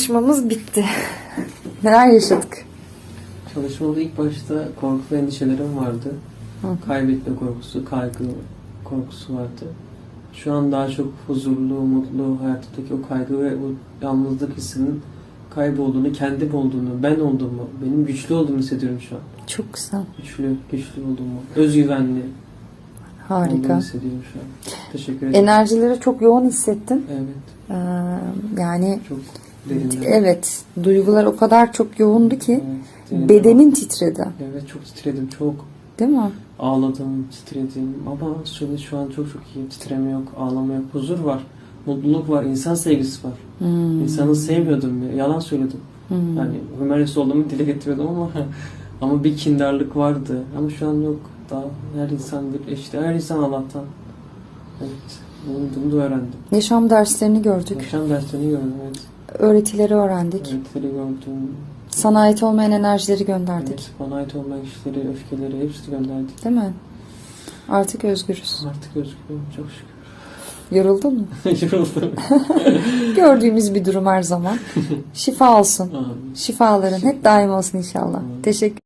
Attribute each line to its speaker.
Speaker 1: Çalışmamız bitti. Neler yaşadık?
Speaker 2: Çalışmada ilk başta korku ve endişelerim vardı.
Speaker 1: Hı.
Speaker 2: Kaybetme korkusu, kaygı korkusu vardı. Şu an daha çok huzurlu, mutlu, hayattaki o kaygı ve o yalnızlık hissinin kaybolduğunu, kendim olduğunu, ben olduğumu, benim güçlü olduğumu hissediyorum şu an.
Speaker 1: Çok güzel.
Speaker 2: Güçlü, güçlü olduğumu, özgüvenli olduğumu
Speaker 1: Harika.
Speaker 2: hissediyorum şu an. Teşekkür ederim.
Speaker 1: Enerjileri çok yoğun hissettim.
Speaker 2: Evet,
Speaker 1: Ee, yani
Speaker 2: çok derinden.
Speaker 1: evet duygular o kadar çok yoğundu ki
Speaker 2: Evet,
Speaker 1: bedenin titredi.
Speaker 2: Evet, çok titredim, çok.
Speaker 1: Değil mi?
Speaker 2: Ağladım, titredim ama şu, şu an çok çok iyi. Titreme yok, ağlama yok, huzur var, mutluluk var, insan sevgisi var.
Speaker 1: Hmm.
Speaker 2: İnsanı sevmiyordum, ya, yalan söyledim.
Speaker 1: Hmm.
Speaker 2: Yani hümanist olduğumu dile getiriyordum ama ama bir kindarlık vardı. Ama şu an yok. Daha her insan bir işte her insan Allah'tan. Evet. Bunu, bunu da öğrendim.
Speaker 1: Yaşam derslerini gördük.
Speaker 2: Yaşam derslerini gördüm. Evet.
Speaker 1: Öğretileri öğrendik.
Speaker 2: Öğretileri gördüm.
Speaker 1: Sana ait olmayan enerjileri gönderdik.
Speaker 2: Evet. Bana ait olmayan işleri, öfkeleri hepsini gönderdik.
Speaker 1: Değil mi? Artık özgürüz.
Speaker 2: Artık özgürüm. Çok şükür.
Speaker 1: Yoruldun mu?
Speaker 2: Yoruldum.
Speaker 1: Gördüğümüz bir durum her zaman. Şifa olsun.
Speaker 2: Amin.
Speaker 1: Şifaların hep daim olsun inşallah.
Speaker 2: Amin.
Speaker 1: Teşekkür